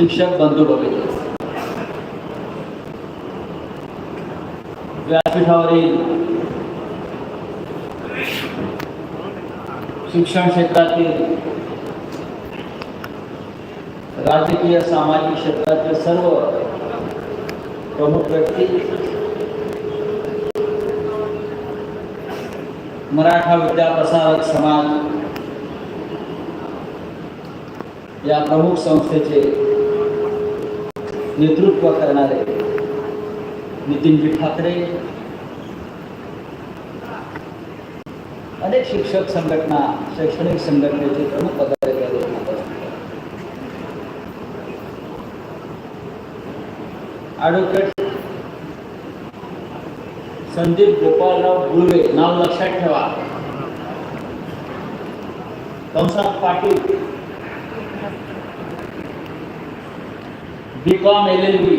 बंधू भगिनी व्यासपीठावरील शिक्षण क्षेत्रातील राजकीय सामाजिक क्षेत्रातील सर्व प्रमुख व्यक्ती मराठा विद्याप्रसारक समाज या प्रमुख संस्थेचे नेतृत्व करणारे नितीनजी ठाकरे अनेक शिक्षक संघटना शैक्षणिक संघटनेचे प्रमुख पदाधिकारी ॲडव्होकेट संदीप गोपालराव गुळवे नाव लक्षात ठेवा. कंसात Patil B Com L L B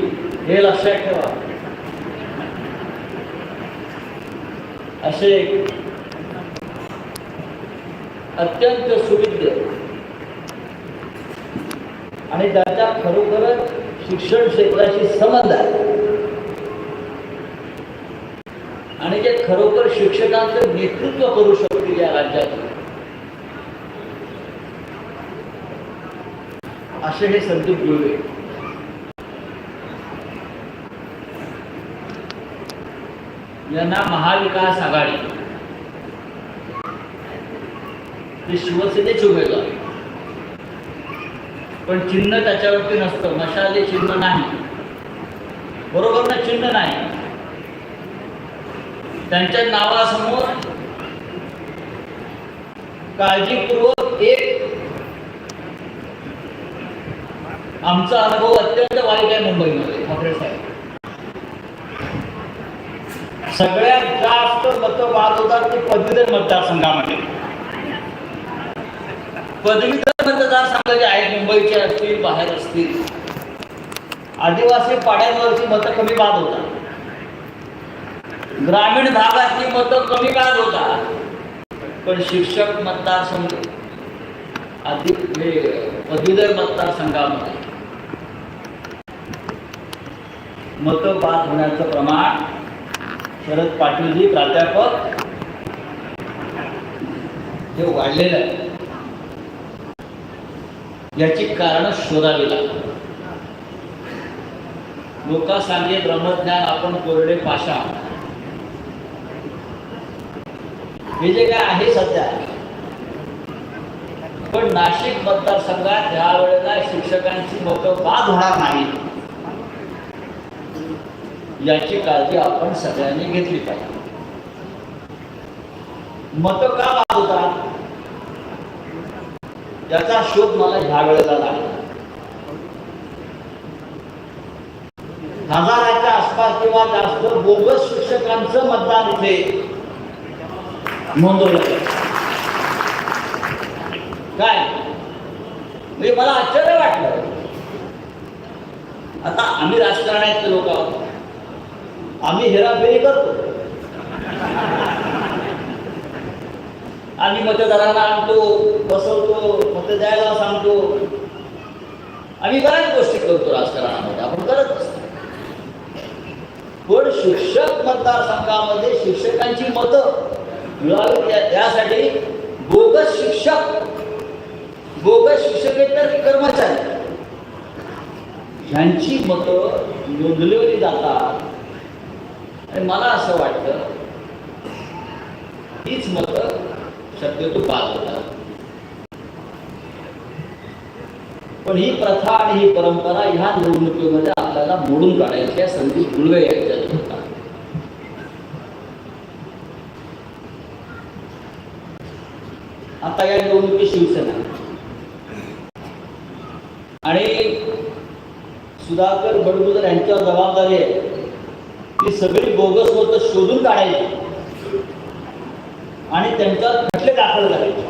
हे लक्षात ठेवा असे अत्यंत सुविद्य आणि त्याचा खरोखरच शिक्षण क्षेत्राशी संबंध आहे. आणि जे खरोखर शिक्षकांचं नेतृत्व करू शकतील या राज्यात असे हे संदीप गुळवे यांना महाविकास आघाडी. ते शिवसेनेचे उमेदवार. पण चिन्ह त्याच्यावरती नसतं. मशाले चिन्ह नाही. बरोबर ना चिन्ह नाही. त्यांच्या नावासमोर काळजीपूर्वक एक आमचा अनुभव अत्यंत वाईट आहे मुंबईमध्ये ठाकरे साहेब. सगळ्यात जास्त मतं बाद होतात ते पदवीधर मतदारसंघामध्ये. पदवीधर मतदारसंघ जे आहेत मुंबईचे असतील बाहेर असतील. आदिवासी पाड्यांवरची मतं कमी बाद होतात. ग्रामीण भागातली मतं कमी बाद होतात. पण शिक्षक मतदारसंघ अधिक हे पदवीधर मतदारसंघामध्ये. मतं बाद होण्याचं प्रमाण शरद पाटीलजी प्राध्यापक. हे वाढलेलं आहे. याची कारण शोधावी लागतात. लोका ब्रह्मज्ञान आपण कोरडे पाशा हे जे काय आहे सध्या पण नाशिक मतदारसंघात ह्या वेळेला शिक्षकांची मतं बाद होणार नाही याची काळजी आपण सगळ्यांनी घेतली पाहिजे. मत का बाद याचा शोध मला ह्या वेळेला लागला. हजाराच्या आसपास किंवा जास्त बोगस शिक्षकांचं मतदान इथे नोंदवलं काय? म्हणजे मला आश्चर्य वाटलं. आता आम्ही राजकारणातले लोक आहोत. आम्ही हेराफेरी करतो. आम्ही मतदारांना आणतो बसवतो मत द्यायला सांगतो. आम्ही बऱ्याच गोष्टी करतो राजकारणामध्ये. आपण करत असतो. पण शिक्षक मतदारसंघामध्ये शिक्षकांची मतं मिळावी त्यासाठी बोगस शिक्षक बोगस शिक्षकेतर कर्मचारी? ह्यांची मतं नोंदवली जातात. आणि मला असं वाटतं हीच मतं शक्यतो बाद होतात. पण ही प्रथा आणि ही परंपरा ह्या निवडणुकीमध्ये आपल्याला मोडून काढायची आहे संदीप गुळवे यांच्यात होता आता या निवडणुकी शिवसेना. आणि सुधाकर बडगुजर यांच्यावर जबाबदारी आहे. ती सगळी बोगस मतं शोधून काढायची. आणि त्यांचा खटले दाखल करायचे.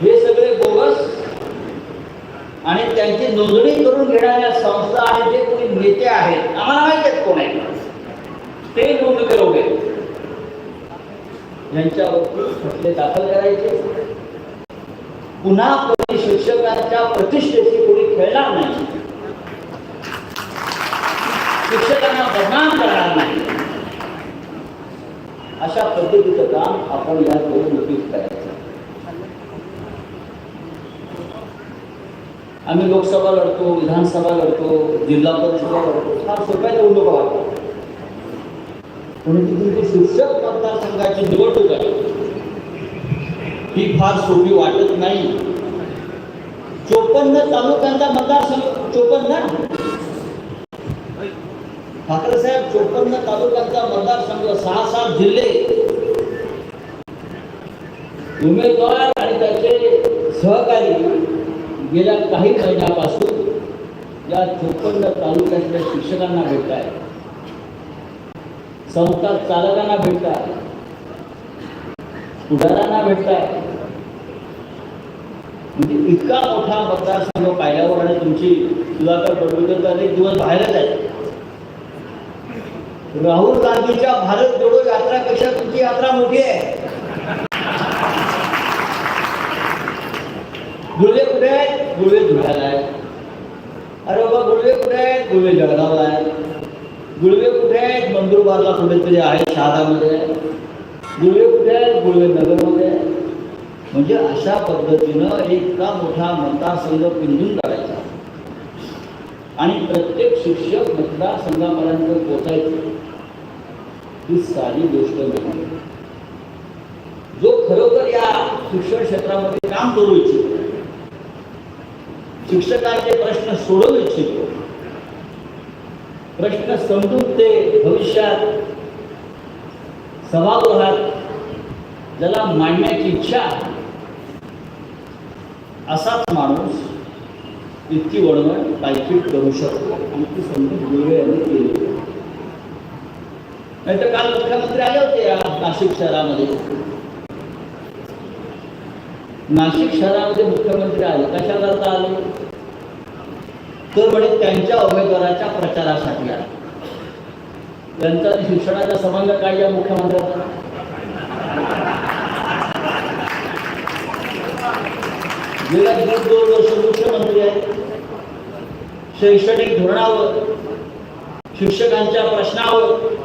हे सगळे बोगस आणि त्यांची नोंदणी करून घेणाऱ्या संस्था आणि जे कोणी नेते आहेत आम्हाला माहिती आहेत कोण आहेत. ते नोंद करवले यांच्यावरती खटले दाखल करायचे. पुन्हा शिक्षकांच्या प्रतिष्ठेशी कोणी खेळणार नाही शिक्षकांना करणार नाही. अशा पद्धतीचं काम आपण या नक्कीच करायचं. आम्ही लोकसभा लढतो विधानसभा लढतो जिल्हा परिषदा लढतो. फार सोप्या निवडणुका वाटतो परंतु तुमची शिक्षक मतदारसंघाची निवडणूक आहे. ही फार सोपी वाटत नाही. चोपन्न तालुक्यांचा मतदारसंघ चोपन्न? ठाकरेसाहेब चोपन्न तालुक्यांचा मतदारसंघ सहा सात जिल्हे. उमेदवार आणि त्याचे सहकारी गेल्या काही महिन्यापासून या चोपन्न तालुक्यातल्या शिक्षकांना भेटत आहे संस्था चालकांना भेटत आहे पुढाऱ्यांना भेटत आहे म्हणजे इतका मोठा मतदारसंघ पाहिल्यावर आणि तुमची सुधाकर पडवकर तर अनेक दिवस बाहेरच आहे राहुल गांधीच्या भारत जोडो यात्रापेक्षा तुमची यात्रा मोठी आहे. गुळवे कुठे आहेत गुळवे धुळ्याला आहे. अरे बाबा गुळवे कुठे आहेत गुळवे जळगावला आहे. गुळवे कुठे आहेत नंदुरबारला कुठेतरी आहे शहादामध्ये गुळवे कुठे आहेत गुळवे नगरमध्ये आहे. म्हणजे अशा पद्धतीनं इतका मोठा मतदारसंघ पिंजून काढायचा. आणि प्रत्येक शिक्षक मतदारसंघापर्यंत पोचायचं ही सारी गोष्ट नाही. जो खरोखर या शिक्षण क्षेत्रामध्ये काम करू इच्छितो शिक्षकांचे प्रश्न सोडवू इच्छितो प्रश्न समजून ते भविष्यात सभागृहात ज्याला मांडण्याची इच्छा असाच माणूस इतकी वळवण पायपीट करू शकतो. आणि ती समजून गुरुवे यांनी केली नाहीतर काल मुख्यमंत्री आले होते नाशिक शहरामध्ये. नाशिक शहरामध्ये मुख्यमंत्री आले. कशा करता आले? तर म्हणजे त्यांच्या उमेदवाराच्या प्रचारासाठी आले. त्यांचा शिक्षणाचा संबंध काय या मुख्यमंत्र्यांचा? गेल्या दीड दोन वर्ष मुख्यमंत्री आहेत. शैक्षणिक धोरणावर शिक्षकांच्या प्रश्नावर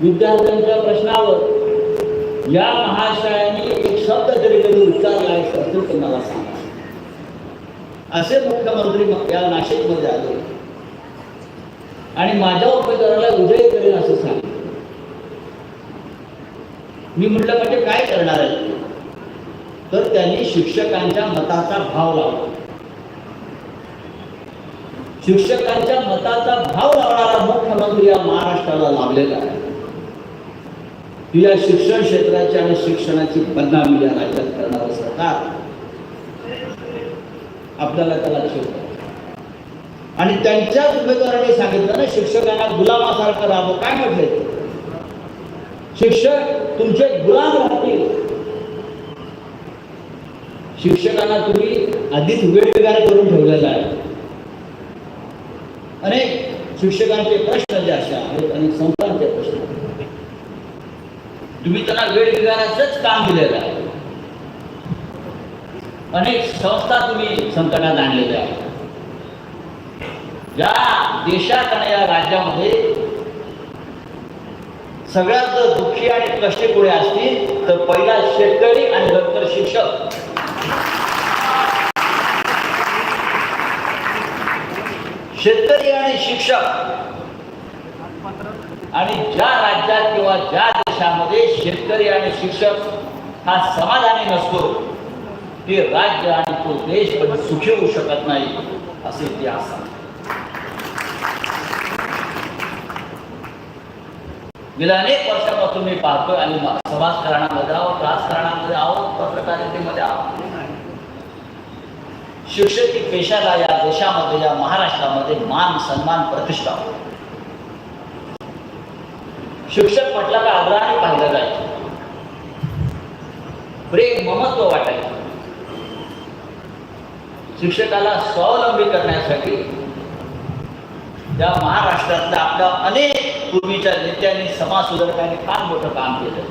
विद्यार्थ्यांच्या प्रश्नावर. या महाशयाने एक शब्द तरी कधी उच्चारला असेल तर मला सांगा. असे मुख्यमंत्री या नाशिकमध्ये आले. आणि माझ्या उमेदवाराला उदय करेल असं सांगितलं. मी म्हटलं म्हणजे काय करणार आहे? तर त्यांनी शिक्षकांच्या मताचा भाव लावला. शिक्षकांच्या मताचा भाव लावणारा मुख्यमंत्री या महाराष्ट्राला लाभलेला आहे. ही या शिक्षण क्षेत्राची आणि शिक्षणाची बदनामी या राज्यात करणारं सरकार. आपल्याला त्याला ठेवत आणि त्यांच्याच उमेदवाराने सांगितलं ना शिक्षकांना गुलामासारखं राहावं. काय म्हटलंय शिक्षक तुमचे गुलाम राहतील. शिक्षकांना तुम्ही आधीच वेगवेगळ्या करून ठेवलेला आहे. अनेक शिक्षकांचे प्रश्न जे असे आहेत अनेक तुम्ही त्यांना वेगवेगळ्याच काम दिलेलं आहे. अनेक संस्था तुम्ही संकटात आणलेल्या आहेत. या देशात आणि या राज्यामध्ये सगळ्यात जर दुःखी आणि कष्टी पुढे असतील तर पहिला शेतकरी आणि नंतर शिक्षक. शेतकरी आणि शिक्षक. आणि ज्या राज्यात किंवा ज्या देशामध्ये शेतकरी आणि शिक्षक हा समाधानी नसतो. ते राज्य आणि तो देश कधी सुखी होऊ शकत नाही असे इतिहास गेल्या अनेक वर्षापासून मी पाहतोय आणि समाजकारणामध्ये आहोत राजकारणामध्ये आहोत पत्रकारितेमध्ये आहोत. शिक्षकी पेशाला या देशामध्ये या महाराष्ट्रामध्ये मान सन्मान प्रतिष्ठा होतो. शिक्षक म्हटलं का आदराने पाहिलं जायचं प्रेम ममत्व वाटायचं. शिक्षकाला स्वावलंबी करण्यासाठी त्या महाराष्ट्रातल्या आपल्या अनेक पूर्वीच्या नेत्यांनी समाज सुधारकांनी फार मोठं काम केलं.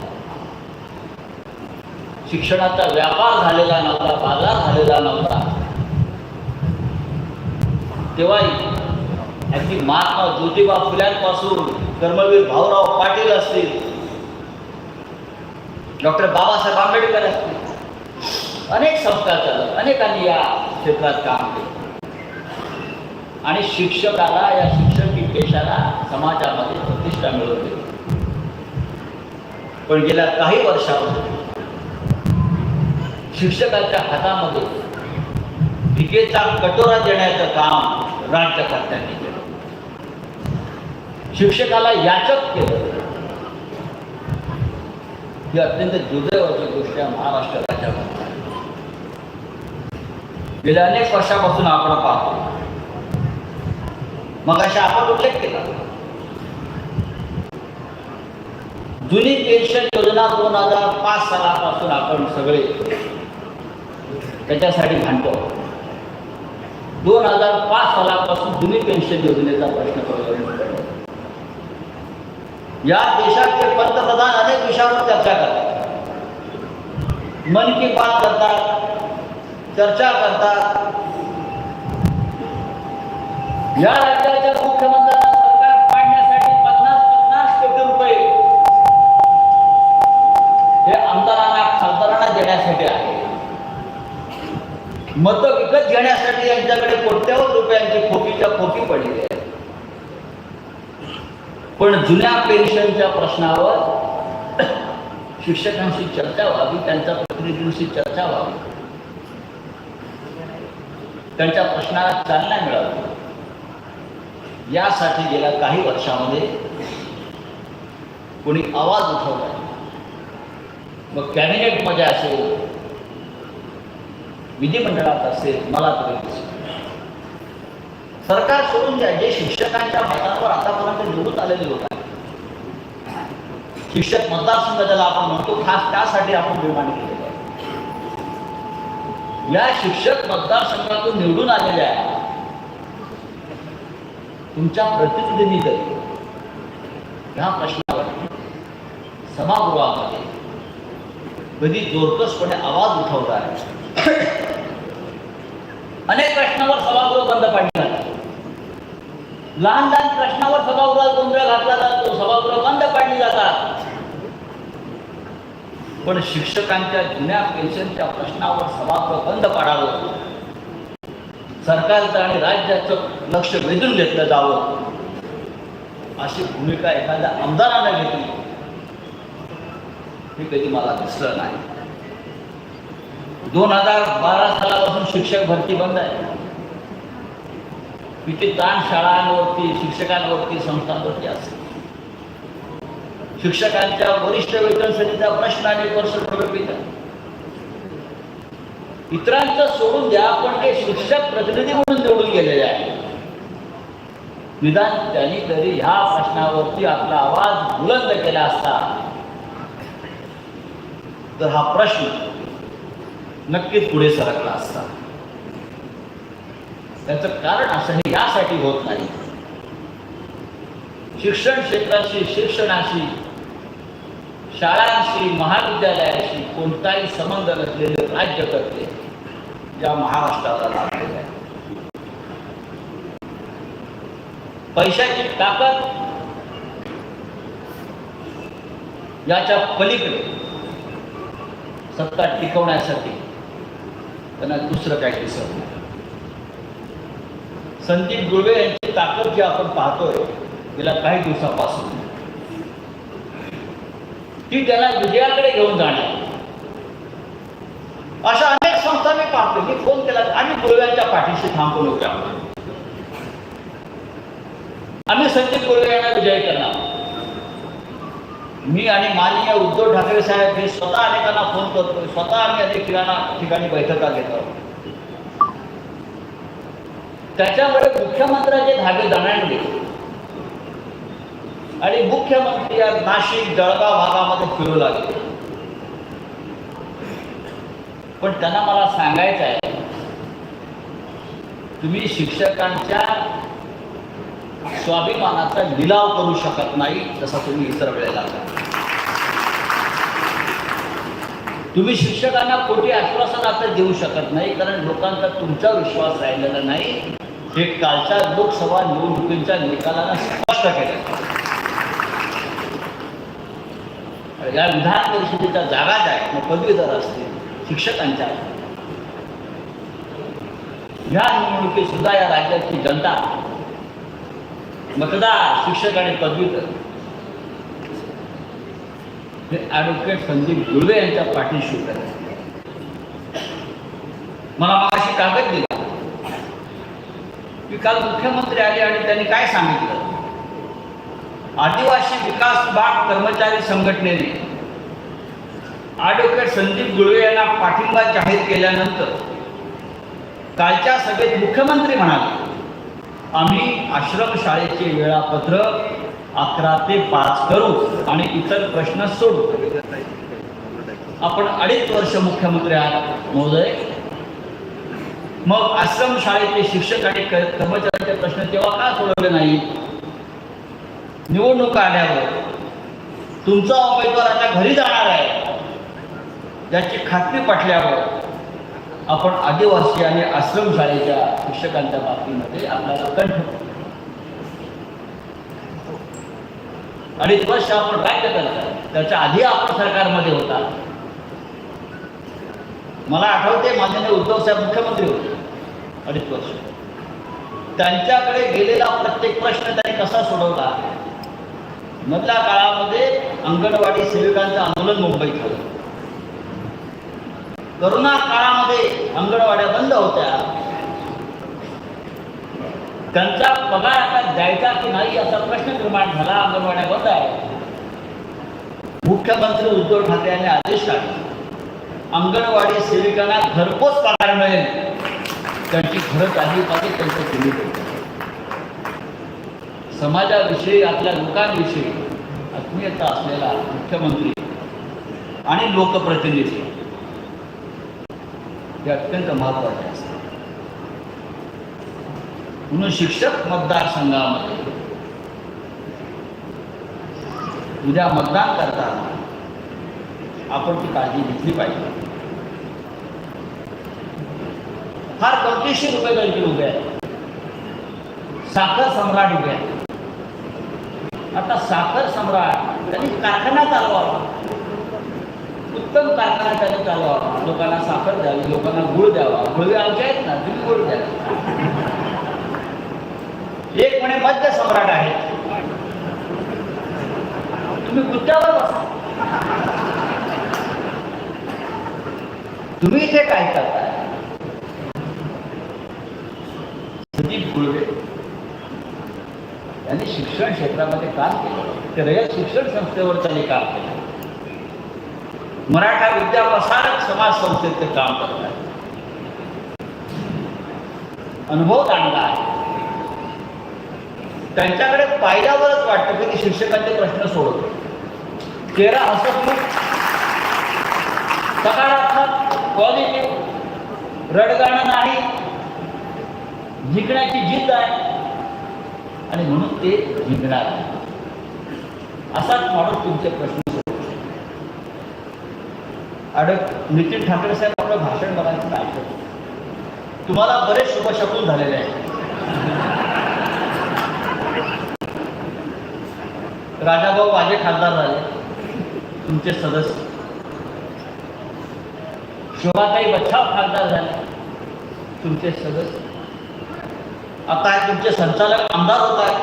शिक्षणाचा व्यापार झालेला नव्हता बाजार झालेला नव्हता. तेव्हाही अगदी महात्मा ज्योतिबा फुल्यांपासून कर्मवीर भाऊराव पाटील असतील. डॉक्टर बाबासाहेब आंबेडकर असतील. अनेक संस्था चालत अनेकांनी या क्षेत्रात काम केलं. आणि शिक्षकाला या शिक्षकी पेशाला समाजामध्ये प्रतिष्ठा मिळवून दिली. पण गेल्या काही वर्षामध्ये शिक्षकाच्या हातामध्ये टीकेचा कटोरा देण्याचं काम राज्यकर्त्यांनी केलं. शिक्षकाला याचक केलं. ही अत्यंत दुर्दैवाची गोष्ट आहे महाराष्ट्र राज्यामध्ये. गेल्या अनेक वर्षापासून आपण पाहतो. मग अशा आपण उल्लेख केला. जुनी पेन्शन योजना दोन हजार पाच सालापासून आपण सगळे त्याच्यासाठी भांडतो. दोन हजार पाच सालापासून जुनी पेन्शन योजनेचा प्रश्न प्रलंबित या देशाचे पंतप्रधान अनेक विषयावर चर्चा करतात. मन की बात करतात चर्चा करतात. या राज्याच्या मुख्यमंत्र्यांना सरकार पाडण्यासाठी पन्नास पन्नास कोटी रुपये हे आमदारांना खासदारांना देण्यासाठी आहे. मत विकत घेण्यासाठी यांच्याकडे कोट्यावधी रुपयांची खोकीच्या खोकी पडली आहे. पण जुन्या पेन्शनच्या प्रश्नावर शिक्षकांशी चर्चा व्हावी त्यांच्या प्रतिनिधींशी चर्चा व्हावी. त्यांच्या प्रश्नाला चालना मिळावी. यासाठी गेल्या काही वर्षामध्ये कोणी आवाज उठवला. मग कॅबिनेटमध्ये असेल विधिमंडळात असेल मला तरी दिसेल. सरकार सोडून द्या. जे शिक्षकांच्या मतांवर आतापर्यंत निवडून आलेले लोक आहेत. शिक्षक मतदारसंघ ज्याला आपण म्हणतो खास त्यासाठी आपण निर्माण केलेलं आहे या शिक्षक मतदारसंघातून निवडून आलेल्या तुमच्या प्रतिनिधींनी तरी ह्या प्रश्नावर सभागृहामध्ये कधी जोरकसपणे आवाज उठवला आहे अनेक प्रश्नावर सभागृह बंद पाडले. लहान लहान प्रश्नावर सभागृहात गोंधळ घातला जातो सभागृह बंद पाडली जातात. पण शिक्षकांच्या जुन्या पेन्शनच्या प्रश्नावर सभागृह बंद पाडावं. सरकारचं आणि राज्याचं लक्ष वेधून घेतलं जावं. अशी भूमिका एखाद्या आमदारानं घेतली. हे कधी मला दिसलं नाही. दोन हजार बारा सालापासून शिक्षक भरती बंद आहे. किती ताण शाळांवरती शिक्षकांवरती संस्थांवरती असते. शिक्षकांच्या वरिष्ठ वेतन समितीचा प्रश्न अनेक वर्ष प्रलंबित इतरांचं सोडून द्या पण ते शिक्षक प्रतिनिधी म्हणून निवडून गेलेले आहे निदान त्यांनी तरी ह्या प्रश्नावरती आपला आवाज बुलंद केला असता. तर हा प्रश्न नक्कीच पुढे सरकला असता. त्याचं कारण असं हे यासाठी होत नाही. शिक्षण क्षेत्राशी शिक्षणाशी शाळांशी महाविद्यालयाशी कोणताही संबंध नसलेले राज्यकर्ते या महाराष्ट्राला लाभलेलं आहे. पैशाची ताकद याच्या पलीकडे सत्ता टिकवण्यासाठी त्यांना दुसरं काही दिसत नाही. संदीप गुळवे यांची ताकद जी आपण पाहतोय गेल्या काही दिवसापासून. ती त्याला विजयाकडे घेऊन जाणार. अशा अनेक संस्था मी पाहतो मी फोन केला आम्ही गुळव्यांच्या पाठीशी थांबून होतो आम्ही संदीप गुळवे यांना विजय करणार. मी आणि माननीय उद्धव ठाकरे साहेब हे स्वतः अनेकांना फोन करतो स्वतः आम्ही अनेक ठिकाणा ठिकाणी बैठका घेतो त्याच्यामुळे मुख्यमंत्र्याचे धागे दणाणले. आणि मुख्यमंत्री या नाशिक जळगाव भागामध्ये फिरू लागले. पण त्यांना मला सांगायचं आहे तुम्ही शिक्षकांच्या स्वाभिमानाचा लिलाव करू शकत नाही जसा तुम्ही इतर वेळेला तुम्ही शिक्षकांना कोटी आश्वासन आता देऊ शकत नाही कारण लोकांचा तुमचा विश्वास राहिलेला नाही. हे कालच्या लोकसभा निवडणुकीच्या निकालानं स्पष्ट केलं या विधान परिषदेच्या जागा ज्या आहेत मग पदवीधर असतील शिक्षकांच्या ह्या निवडणुकीत सुद्धा या राज्याची जनता मतदार शिक्षक आणि पदवीधर. हे ॲडव्होकेट संदीप गुर्वे यांच्या पाठीशी उभे मला मागाशी कागद दिला. की काल मुख्यमंत्री आले आणि त्यांनी काय सांगितलं? आदिवासी विकास विभाग कर्मचारी संघटनेने ॲडव्होकेट संदीप गुळवे यांना पाठिंबा जाहीर केल्यानंतर कालच्या सभेत मुख्यमंत्री म्हणाले आम्ही आश्रमशाळेचे वेळापत्रक अकरा ते पाच करू आणि इतर प्रश्न सोडू. आपण अडीच वर्ष मुख्यमंत्री आहात. महोदय मग आश्रमशाळेचे शिक्षक आणि कर्मचाऱ्यांचे प्रश्न तेव्हा का सोडवले नाही निवडणूक आल्यावर तुमचा उमेदवार आता घरी जाणार आहे. याची खात्री पटल्यावर आपण आदिवासी आणि आश्रम शाळेच्या शिक्षकांच्या बाबतीमध्ये आपल्याला कंठ अडीच वर्ष आपण राज्य करतात. त्याच्या आधी आपण सरकारमध्ये होता. मला आठवते माननीय उद्धव साहेब मुख्यमंत्री होते. अडीच वर्ष. त्यांच्याकडे गेलेला प्रत्येक प्रश्न त्यांनी कसा सोडवला? मधल्या काळामध्ये अंगणवाडी सेविकांचं आंदोलन मुंबईत झालं. करोना काळामध्ये अंगणवाड्या बंद होत्या. त्यांचा पगार आता द्यायचा की नाही असा प्रश्न निर्माण झाला अंगणवाड्या बंद आहे मुख्यमंत्री उद्धव ठाकरे यांनी आदेश काढले अंगणवाडी सेविकांना घरपोच पगार मिळेल. त्यांची घरं चालली पाहिजे त्यांचं केली पाहिजे समाजाविषयी आपल्या लोकांविषयी आत्मीयता असलेला मुख्यमंत्री आणि लोकप्रतिनिधी हे अत्यंत महत्त्वाचे असतात. म्हणून शिक्षक मतदारसंघामध्ये उद्या मतदान करताना आपण ती काळजी घेतली पाहिजे. फार गमतीशीर गणती उभे आहे साखर सम्राट उभे आहे आता साखर सम्राट त्यांनी कारखाना चालवावा. उत्तम कारखाना त्याने चालवावा. लोकांना साखर द्यावी लोकांना गुळ द्यावा. गुळवे आमचे आहेत ना तुम्ही गुळ द्या. एक म्हणे मध्य सम्राट आहे तुम्ही गुत्त्यावर बसा. तुम्ही इथे काय करताय संदीप गुळवे यांनी शिक्षण क्षेत्रामध्ये काम केलं. तर शिक्षण संस्थेवर त्यांनी काम केलं. मराठा विद्या प्रसारक समाज संस्थेत ते काम करतात अनुभव चांगला आहे. त्यांच्याकडे पाहिल्यावरच वाटतं की ते शिक्षकांचे प्रश्न सोडवतो. चेहरा हसतमुख सकारात्मक पॉझिटिव्ह. रडगाणं नाही. जिंकण्याची जिद्द आहे. आणि म्हणून ते जिंकणार असाच माणूस तुमचे प्रश्न अडक नितीन ठाकरे साहेब आपलं भाषण बघायचं ऐकत तुम्हाला बरेच शुभशकून झालेले आहेत. राजाभाऊ माझे खासदार झाले. तुमचे सदस्य. जेव्हा काही बच्छाव खासदार झाले. तुमचे सदस्य आता तुमचे संचालक आमदार होत आहेत?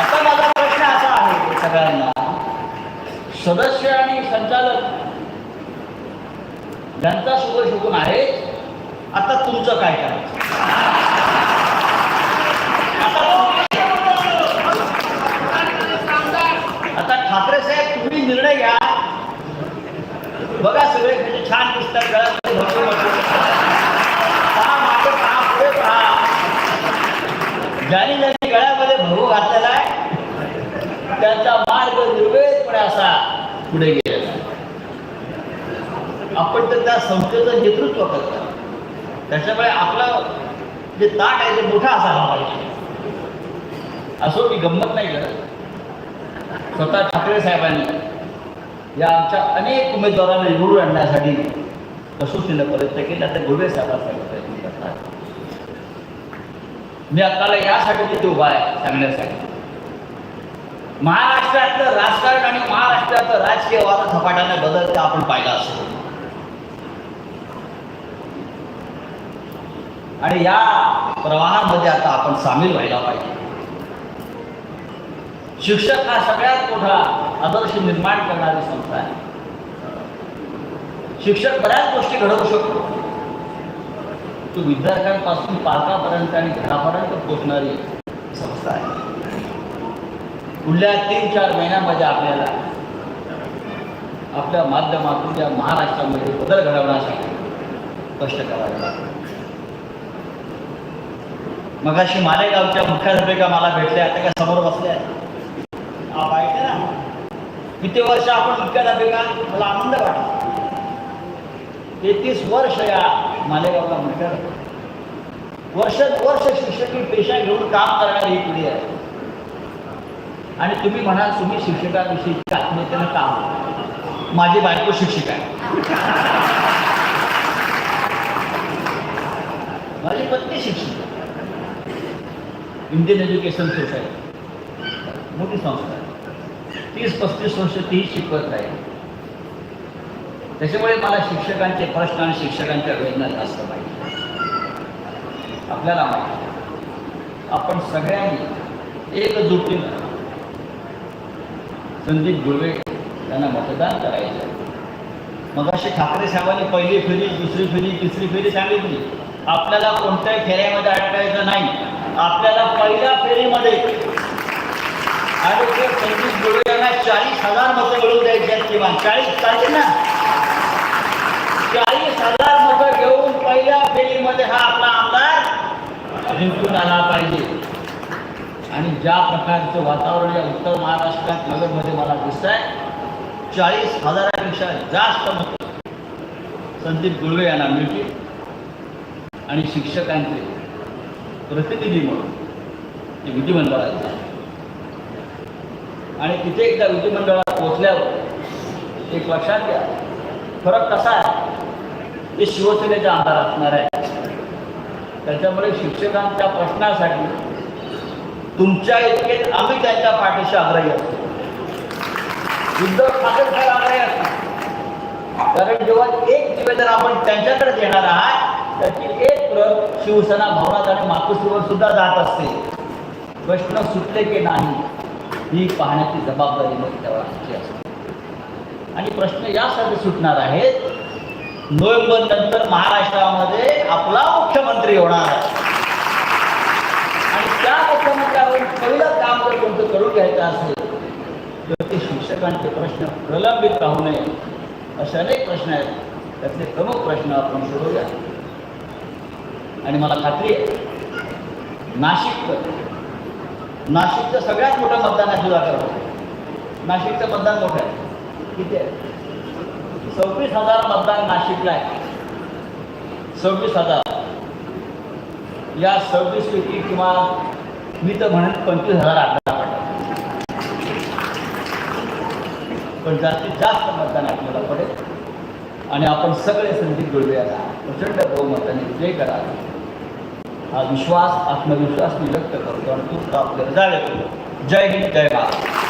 आता माझा प्रश्न असा आहे सगळ्यांना. सदस्य आणि संचालक ज्यांचा सुगर शिकून आहे आता तुमचं काय करायचं? आता आता ठाकरे साहेब तुम्ही निर्णय घ्या. बघा सगळे म्हणजे छान दिसतात गळ्यामध्ये भरपूर पुढे ज्यांनी ज्यांनी गळ्यामध्ये भरू घातलेला आहे त्यांचा मार्ग निर्वेदपणे असा पुढे गेलेला आपण तर त्या संस्थेचं नेतृत्व करतो. त्याच्यामुळे आपलं जे ताट आहे ते मोठा असायला पाहिजे. असो मी गंमत नाही करत. स्वतः ठाकरे साहेबांनी या आमच्या अनेक उमेदवारांना निवडून आणण्यासाठी कसोटीनं प्रयत्न केला तर गुरुवे साहेबांसाठी प्रयत्न करतात. मी आपल्याला यासाठी तिथे उभा आहे सांगण्यासाठी. महाराष्ट्रातलं राजकारण आणि महाराष्ट्रातलं राजकीय वाद झपाट्याने बदलता आपण पाहिला असतो. आणि या प्रवाहामध्ये आता आपण सामील व्हायला पाहिजे. शिक्षक हा सगळ्यात मोठा आदर्श निर्माण करणारी संस्था आहे. शिक्षक बऱ्याच गोष्टी घडवू शकतो. तो विद्यार्थ्यांपासून पालकापर्यंत आणि घरापर्यंत पोचणारी संस्था आहे. पुढल्या तीन चार महिन्यामध्ये आपल्याला आपल्या माध्यमातून या महाराष्ट्रामध्ये बदल घडवण्यासाठी कष्ट करावे लागतात. मगाशी मालेगावच्या मुख्याध्यापिका मला भेटल्या त्या काय समोर बसल्या आप ना. किती वर्ष आपण मुख्याध्यापिका मला आनंद वाटला तेहतीस वर्ष या मालेगावला म्हटलं. वर्ष वर्ष शिक्षकी पेशा घेऊन काम करणारी ही पिढी आहे. आणि तुम्ही म्हणाल तुम्ही शिक्षकाविषयी आत्मीयतेनं काम माझी बायको शिक्षिका आहे. माझी पत्नी शिक्षिका इंडियन एज्युकेशन सोसायटी. मोठी संस्था तीस पस्तीस वर्ष ती शिकवत आहे त्याच्यामुळे मला शिक्षकांचे प्रश्न आणि शिक्षकांच्या वेदना जास्त पाहिजे. आपल्याला माहिती आपण सगळ्यांनी एकजुटीनं संदीप गुळवे यांना मतदान करायचं मग अशी ठाकरे साहेबांनी पहिली फेरी दुसरी फेरी तिसरी फेरी सांगितली. आपल्याला कोणत्याही फेऱ्यामध्ये अडकायचं नाही. आपल्याला पहिल्या फेरीमध्ये आणि ते संदीप यांना चाळीस हजार मतं मिळवून द्यायची आहेत किमान. चाळीस चालते ना? चाळीस हजार मतं घेऊन पहिल्या फेरीमध्ये हा आपला आमदार जिंकून आला पाहिजे. आणि ज्या प्रकारचं वातावरण या उत्तर महाराष्ट्रात नगरमध्ये मला दिसत आहे चाळीस हजारापेक्षा जास्त मत संदीप गुळवे यांना मिळतील. आणि शिक्षकांचे प्रतिनिधी म्हणून ते विधिमंडळाचे आणि तिथे एकदा विधिमंडळात पोहोचल्यावर एक लक्षात घ्या फरक कसा आहे? ते शिवसेनेचे आमदार असणार आहे त्याच्यामुळे शिक्षकांच्या प्रश्नासाठी तुमच्या इतके आम्ही त्यांच्या पाठीशी आग्रही असतो उद्धव ठाकरे साहेब आग्रही असतो कारण जेव्हा एक निवेदन आपण त्यांच्याकडे देणार आहात त्याची एक प्रत शिवसेना भवनात आणि मातोश्रीवर सुद्धा जात असते. प्रश्न सुटले की नाही? ही पाहण्याची जबाबदारी मग त्यावर असते. आणि प्रश्न यासाठी सुटणार आहेत. नोव्हेंबर नंतर महाराष्ट्रामध्ये आपला मुख्यमंत्री होणार आहे. आणि त्या मुख्यमंत्र्यावर पहिलं काम जर कोणतं करून घ्यायचं असेल तर ते शिक्षकांचे प्रश्न प्रलंबित राहू नये. असे अनेक प्रश्न आहेत. त्यातले प्रमुख प्रश्न आपण सोडवूया. आणि मला खात्री आहे नाशिक नाशिकचं सगळ्यात मोठं मतदान आहे सुधाकर नाशिकचं मतदान मोठं आहे. किती आहे? सव्वीस हजार मतदान नाशिकला आहे. सव्वीस हजार. या सव्वीस पैकी किंवा मी तर म्हणेन पंचवीस हजार आकडा पण जास्तीत जास्त मतदान आपल्याला पडेल. आणि आपण सगळे संधी गुळवे प्रचंड बहुमताने. विजय करा हा विश्वास आत्मविश्वास मी व्यक्त करतो आणि तो आपल्याला जावे जय हिंद जय भारत